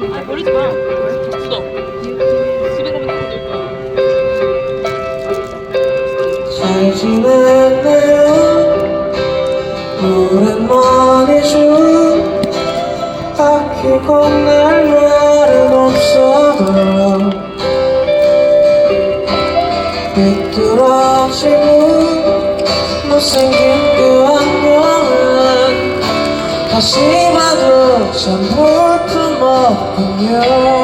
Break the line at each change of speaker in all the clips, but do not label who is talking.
아니 버리지 마. 굳어. 집에 가면 굳을 거야.
잘 지냈네요 오랜만이죠 딱히 건넬 말은 없어도 삐뚤어지고 못생긴 그 안경은 다시 봐도 전부 인연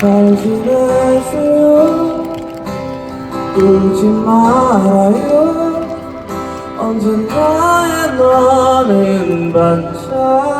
살지 마세요 울지 말아요. 언젠가의 너는 반짝